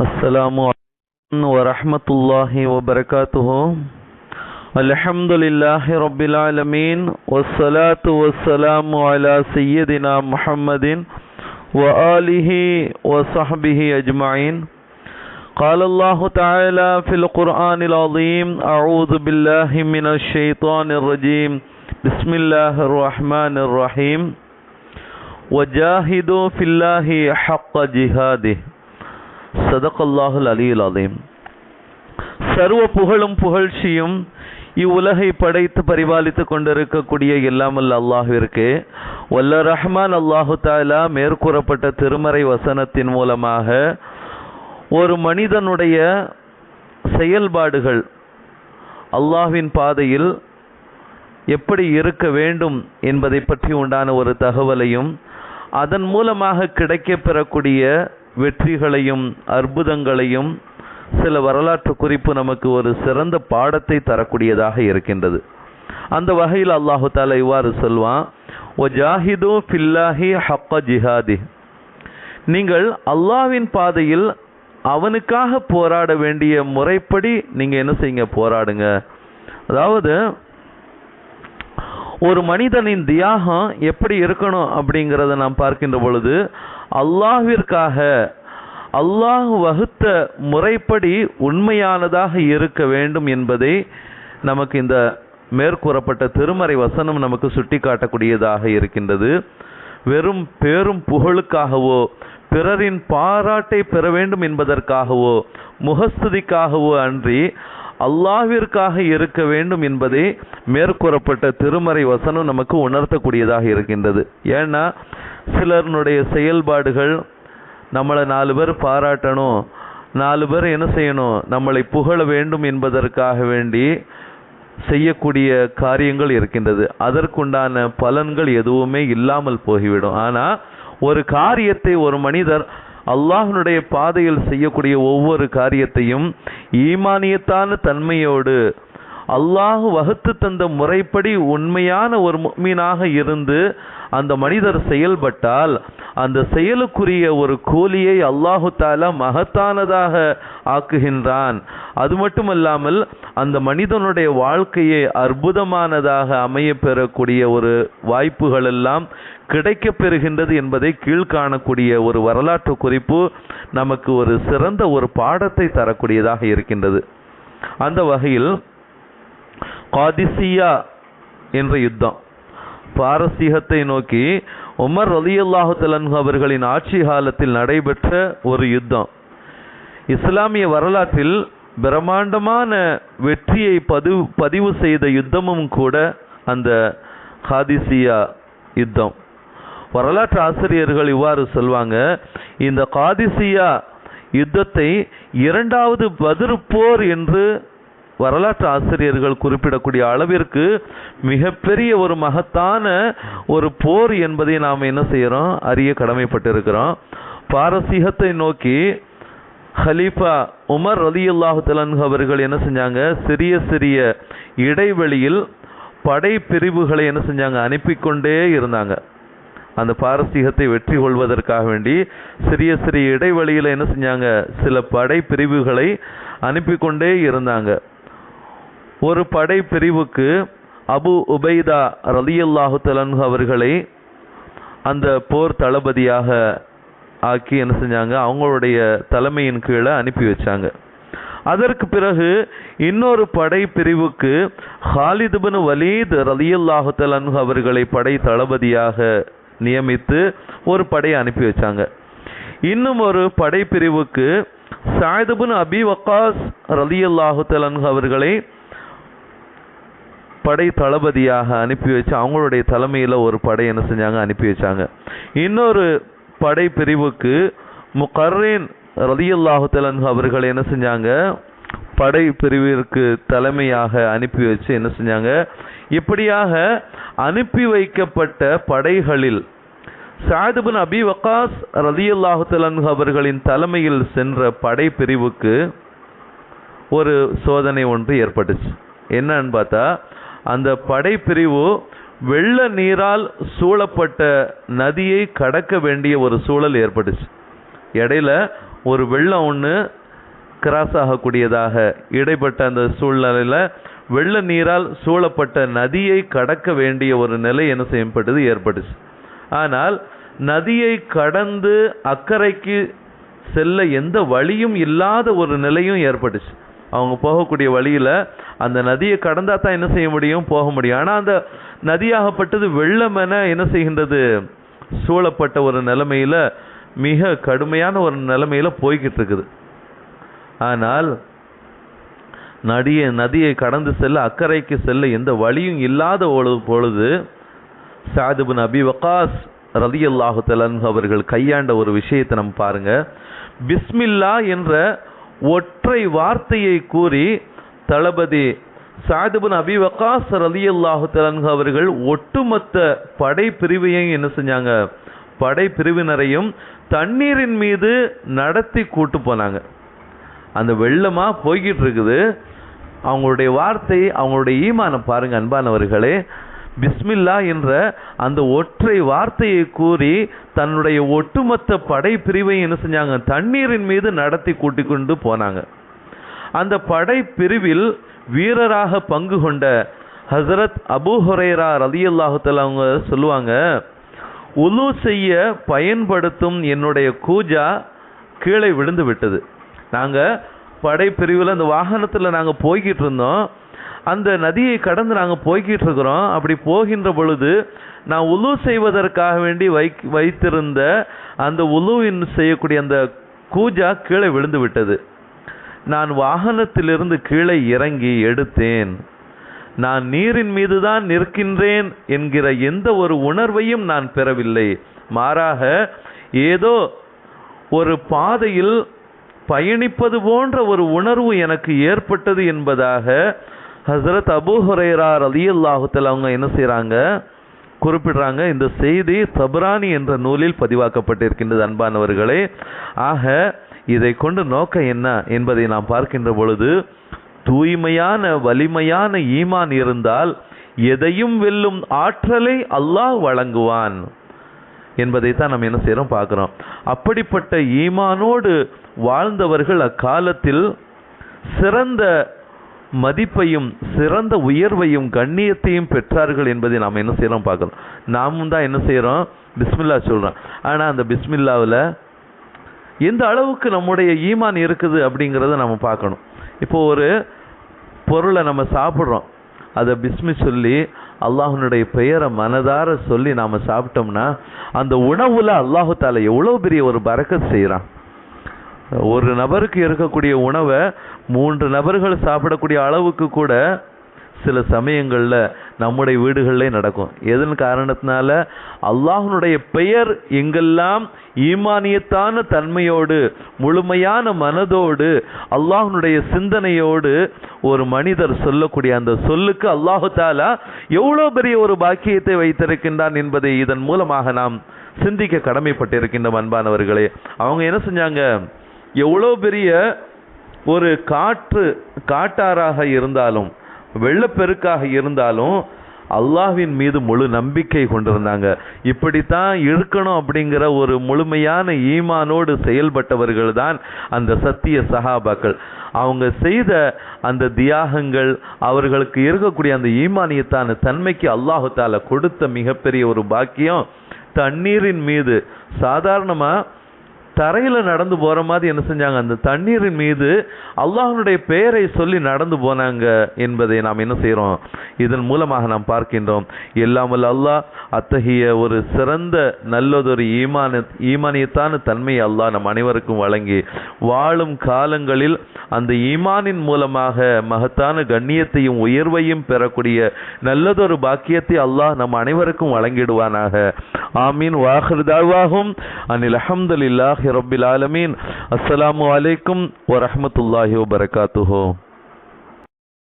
السلام عليكم ورحمة الله وبركاته. الحمد لله رب العالمين والصلاة والسلام على سيدنا محمد وآله وصحبه أجمعين قال الله تعالى في القرآن العظيم أعوذ بالله من الشيطان الرجيم بسم الله الرحمن الرحيم وجاهدوا في الله حق جهاده சதகல்லாஹுல் அலியுல் அலீம். சர்வ புகழும் புகழ்ச்சியும் இவ்வுலகை படைத்து பரிபாலித்துக் கொண்டிருக்கக்கூடிய இல்லாமல் அல்லாஹிற்கு வல்ல ரஹ்மான் அல்லாஹு தாலா மேற்கூறப்பட்ட திருமறை வசனத்தின் மூலமாக ஒரு மனிதனுடைய செயல்பாடுகள் அல்லாஹ்வின் பாதையில் எப்படி இருக்க வேண்டும் என்பதை பற்றி உண்டான ஒரு தகவலையும் அதன் மூலமாக கிடைக்கப்பெறக்கூடிய வெற்றிகளையும் அற்புதங்களையும் சில வரலாற்று குறிப்பு நமக்கு ஒரு சிறந்த பாடத்தை தரக்கூடியதாக இருக்கின்றது. அந்த வகையில் அல்லாஹு தாலா இவ்வாறு சொல்வான் ஓ ஜாஹிது ஃபில்லாஹி ஹக்க ஜிஹாதி. நீங்கள் அல்லாஹ்வின் பாதையில் அவனுக்காக போராட வேண்டிய முறைப்படி நீங்க என்ன செய்யுங்க போராடுங்க. அதாவது ஒரு மனிதனின் தியாகம் எப்படி இருக்கணும் அப்படிங்கிறத நாம் பார்க்கின்ற பொழுது அல்லாஹிற்காக அல்லாஹ் வகுத்த முறைப்படி உண்மையானதாக இருக்க வேண்டும் என்பதை நமக்கு இந்த மேற்கூறப்பட்ட திருமறை வசனம் நமக்கு சுட்டிக்காட்டக்கூடியதாக இருக்கின்றது. வெறும் பேரும் புகழுக்காகவோ பிறரின் பாராட்டை பெற வேண்டும் என்பதற்காகவோ முகஸ்துதிக்காகவோ அன்றி அல்லாவிற்காக இருக்க வேண்டும் என்பதே மேற்கூறப்பட்ட திருமறை வசனம் நமக்கு உணர்த்தக்கூடியதாக இருக்கின்றது. ஏன்னா சிலருடைய செயல்பாடுகள் நம்மளை நாலு பேர் பாராட்டணும் நாலு பேர் என்ன செய்யணும் நம்மளை புகழ வேண்டும் என்பதற்காக வேண்டி செய்யக்கூடிய காரியங்கள் இருக்கின்றது. அதற்குண்டான பலன்கள் எதுவுமே இல்லாமல் போய்விடும் ஆனால் ஒரு காரியத்தை ஒரு மனிதர் அல்லாஹனுடைய பாதையில் செய்யக்கூடிய ஒவ்வொரு காரியத்தையும் ஈமானியத்தான தன்மையோடு அல்லாஹ் வகுத்து தந்த முறைப்படி உண்மையான ஒரு மீனாக இருந்து அந்த மனிதர் செயல்பட்டால் அந்த செயலுக்குரிய ஒரு கூலியை அல்லாஹு தாலா மகத்தானதாக ஆக்குகின்றான். அது மட்டுமல்லாமல் அந்த மனிதனுடைய வாழ்க்கையை அற்புதமானதாக அமைய பெறக்கூடிய ஒரு வாய்ப்புகள் எல்லாம் கிடைக்க பெறுகின்றது என்பதை கீழ்காணக்கூடிய ஒரு வரலாற்று குறிப்பு நமக்கு ஒரு சிறந்த ஒரு பாடத்தை தரக்கூடியதாக இருக்கின்றது. அந்த வகையில் காதிசியா என்ற யுத்தம். பாரசீகத்தை நோக்கி உமர் ரலியல்லாஹு தலன்ஹு அவர்களின் ஆட்சி காலத்தில் நடைபெற்ற ஒரு யுத்தம். இஸ்லாமிய வரலாற்றில் பிரம்மாண்டமான வெற்றியை பதிவு பதிவு செய்த யுத்தமும் கூட அந்த காதிசியா யுத்தம். வரலாற்று ஆசிரியர்கள் இவ்வாறு சொல்வாங்க இந்த காதிசியா யுத்தத்தை இரண்டாவது பதிர்போர் என்று வரலாற்று ஆசிரியர்கள் குறிப்பிடக்கூடிய அளவிற்கு மிகப்பெரிய ஒரு மகத்தான ஒரு போர் என்பதை நாம் என்ன செய்கிறோம் அறிய கடமைப்பட்டிருக்கிறோம். பாரசீகத்தை நோக்கி ஹலீஃபா உமர் அலி அல்லாஹு அவர்கள் என்ன செஞ்சாங்க? சிறிய சிறிய இடைவெளியில் படை பிரிவுகளை என்ன செஞ்சாங்க? அனுப்பிக்கொண்டே இருந்தாங்க. அந்த பாரசீகத்தை வெற்றி கொள்வதற்காக வேண்டி சிறிய சிறிய இடைவெளியில் என்ன செஞ்சாங்க? சில படை பிரிவுகளை அனுப்பி கொண்டே இருந்தாங்க. ஒரு படை பிரிவுக்கு அபு உபைதா ரலியல்லாஹு தலன்ஹு அவர்களை அந்த போர் தளபதியாக ஆக்கி என்ன செஞ்சாங்க? அவங்களுடைய தலைமையின் கீழே அனுப்பி வச்சாங்க. அதற்கு பிறகு இன்னொரு படை பிரிவுக்கு ஹாலிதுபின் வலீத் ரலியல்லாஹு தலன்ஹு அவர்களை படை தளபதியாக நியமித்து ஒரு படையை அனுப்பி வச்சாங்க. இன்னும் ஒரு படை பிரிவுக்கு சாயதுபின் அபி வக்காஸ் ரலியல்லாஹு தலன்ஹு அவர்களை படை தளபதியாக அனுப்பி வச்சு அவங்களுடைய தலைமையில் ஒரு படை என்ன செஞ்சாங்க? அனுப்பி வச்சாங்க. இன்னொரு படை பிரிவுக்கு முகர்ரீன் ரதியுல்லாஹு தலன் அவர்கள் என்ன செஞ்சாங்க? படை பிரிவிற்கு தலைமையாக அனுப்பி வச்சு என்ன செஞ்சாங்க? இப்படியாக அனுப்பி வைக்கப்பட்ட படைகளில் சாதுபின் அபி வக்காஸ் ரலியல்லாஹு தலன் அவர்களின் தலைமையில் சென்ற படை பிரிவுக்கு ஒரு சோதனை ஒன்று ஏற்பட்டுச்சு. என்னன்னு பார்த்தா அந்த படைப்பிரிவு வெள்ள நீரால் சூழப்பட்ட நதியை கடக்க வேண்டிய ஒரு சூழல் ஏற்பட்டுச்சு. இடையில ஒரு வெள்ளம் ஒன்று கிராஸ் ஆகக்கூடியதாக இடைப்பட்ட அந்த சூழ்நிலையில் வெள்ள நீரால் சூழப்பட்ட நதியை கடக்க வேண்டிய ஒரு நிலை என்ன செய்யப்பட்டது? ஏற்பட்டுச்சு. ஆனால் நதியை கடந்து அக்கறைக்கு செல்ல எந்த வழியும் இல்லாத ஒரு நிலையும் ஏற்பட்டுச்சு. அவங்க போகக்கூடிய வழியில் அந்த நதியை கடந்தா தான் என்ன செய்ய முடியும்? போக முடியும். ஆனால் அந்த நதியாகப்பட்டது வெள்ளம் என என்ன செய்கின்றது? சூழப்பட்ட ஒரு நிலைமையில் மிக கடுமையான ஒரு நிலைமையில் போய்கிட்டு இருக்குது ஆனால் நதியை நதியை கடந்து செல்ல அக்கறைக்கு செல்ல எந்த வழியும் இல்லாத ஒரு பொழுது சாதுபின் அபி வக்காஸ் ரதியல்லாஹு தலன் அவர்கள் கையாண்ட ஒரு விஷயத்தை நம்ம பாருங்க. பிஸ்மில்லா என்ற ஒற்றை வார்த்தையை கூறி தளபதி சாதுபின் அபி வக்காஸ் ரலியல்லாஹு தலன் அவர்கள் ஒட்டுமொத்த படை பிரிவையும் என்ன செஞ்சாங்க? படைப்பிரிவினரையும் தண்ணீரின் மீது நடத்தி கூட்டு போனாங்க. அந்த வெள்ளமா போய்கிட்டு இருக்குது. அவங்களுடைய வார்த்தை அவங்களுடைய ஈமானம் பாருங்க அன்பானவர்களே. பிஸ்மில்லா என்ற அந்த ஒற்றை வார்த்தையை கூறி தன்னுடைய ஒட்டுமொத்த படை பிரிவை என்ன செஞ்சாங்க? தண்ணீரின் மீது நடத்தி கூட்டிக் கொண்டு போனாங்க. அந்த படை பிரிவில் வீரராக பங்கு கொண்ட ஹசரத் அபூ ஹுரைரா ரலியல்லாஹுத்தல அவங்க சொல்லுவாங்க உலு செய்ய பயன்படுத்தும் என்னுடைய கூஜா கீழே விழுந்து விட்டது. நாங்கள் படை பிரிவில் அந்த வாகனத்தில் நாங்கள் போய்கிட்டு இருந்தோம். அந்த நதியை கடந்து நாங்கள் போய்கிட்டு இருக்கிறோம் அப்படி போகின்ற பொழுது நான் உலு செய்வதற்காக வேண்டி வை வைத்திருந்த அந்த உலுவின் செய்யக்கூடிய அந்த கூஜா கீழே விழுந்து விட்டது நான் வாகனத்திலிருந்து கீழே இறங்கி எடுத்தேன். நான் நீரின் மீதுதான் நிற்கின்றேன் என்கிற எந்த ஒரு உணர்வையும் நான் பெறவில்லை. மாறாக ஏதோ ஒரு பாதையில் பயணிப்பது போன்ற ஒரு உணர்வு எனக்கு ஏற்பட்டது என்பதாக ஹசரத் அபூ ஹுரைரா ரலியல்லாஹுத்தல் அவங்க என்ன செய்கிறாங்க குறிப்பிடுறாங்க இந்த செய்தி தபரானி என்ற நூலில் பதிவாக்கப்பட்டிருக்கின்றது அன்பானவர்களே. ஆக இதை கொண்டு நோக்கம் என்ன என்பதை நாம் பார்க்கின்ற பொழுது தூய்மையான வலிமையான ஈமான் இருந்தால் எதையும் வெல்லும் ஆற்றலை அல்லாஹ் வழங்குவான் என்பதை தான் நம்ம என்ன செய்கிறோம் பார்க்குறோம். அப்படிப்பட்ட ஈமானோடு வாழ்ந்தவர்கள் அக்காலத்தில் சிறந்த மதிப்பையும் சிறந்த உயர்வையும் கண்ணியத்தையும் பெற்றார்கள் என்பதை நாம் என்ன செய்கிறோம் பார்க்குறோம் நாமும் தான் என்ன செய்கிறோம் பிஸ்மில்லா சொல்கிறோம் ஆனால் அந்த பிஸ்மில்லாவில் எந்த அளவுக்கு நம்முடைய ஈமான் இருக்குது அப்படிங்கிறத நம்ம பார்க்கணும். இப்போ ஒரு பொருளை நம்ம சாப்பிட்றோம். அதை பிஸ்மி சொல்லி அல்லாஹனுடைய பெயரை மனதார சொல்லி நாம் சாப்பிட்டோம்னா அந்த உணவுல அல்லாஹு தாலா எவ்வளோ பெரிய ஒரு பறக்கத் செய்கிறான் ஒரு நபருக்கு இருக்கக்கூடிய உணவை மூன்று நபர்கள் சாப்பிடக்கூடிய அளவுக்கு கூட சில சமயங்களில் நம்முடைய வீடுகளிலே நடக்கும். எதன் காரணத்தினால? அல்லாஹனுடைய பெயர் எங்கெல்லாம் ஈமானியத்தான தன்மையோடு முழுமையான மனதோடு அல்லாஹனுடைய சிந்தனையோடு ஒரு மனிதர் சொல்லக்கூடிய அந்த சொல்லுக்கு அல்லாஹு தாலா எவ்வளோ பெரிய ஒரு பாக்கியத்தை வைத்திருக்கின்றான் என்பதை இதன் மூலமாக நாம் சிந்திக்க கடமைப்பட்டிருக்கின்ற அன்பானவர்களே. அவங்க என்ன செஞ்சாங்க? எவ்வளோ பெரிய ஒரு காற்று காட்டாராக இருந்தாலும் வெள்ளப்பெருக்காக இருந்தாலும் அல்லாஹ்வின் மீது முழு நம்பிக்கை கொண்டிருந்தாங்க. இப்படித்தான் இருக்கணும் அப்படிங்கிற ஒரு முழுமையான ஈமானோடு செயல்பட்டவர்கள் தான் அந்த சத்திய சஹாபாக்கள். அவங்க செய்த அந்த தியாகங்கள் அவர்களுக்கு இருக்கக்கூடிய அந்த ஈமானியத்தான தன்மைக்கு அல்லாஹு கொடுத்த மிகப்பெரிய ஒரு பாக்கியம் தண்ணீரின் மீது. சாதாரணமாக தரையில் நடந்து போகிற மாதிரி என்ன செஞ்சாங்க? அந்த தண்ணீரின் மீது அல்லாஹனுடைய பெயரை சொல்லி நடந்து போனாங்க என்பதை நாம் என்ன செய்கிறோம் இதன் மூலமாக நாம் பார்க்கின்றோம். இல்லாமல் அல்லாஹ் அத்தகைய ஒரு சிறந்த நல்லதொரு ஈமான ஈமானியத்தான தன்மையை அல்லாஹ் நம் அனைவருக்கும் வழங்கி வாழும் காலங்களில் அந்த ஈமானின் மூலமாக மகத்தான கண்ணியத்தையும் உயர்வையும் பெறக்கூடிய நல்லதொரு பாக்கியத்தை அல்லாஹ் நம் அனைவருக்கும் வழங்கிடுவானாக. ஆமீன். வாஹிருதாவாகும் அனில் அஹமதுல்லாஹி رب العالمین السلام عليكم ورحمة الله وبركاته.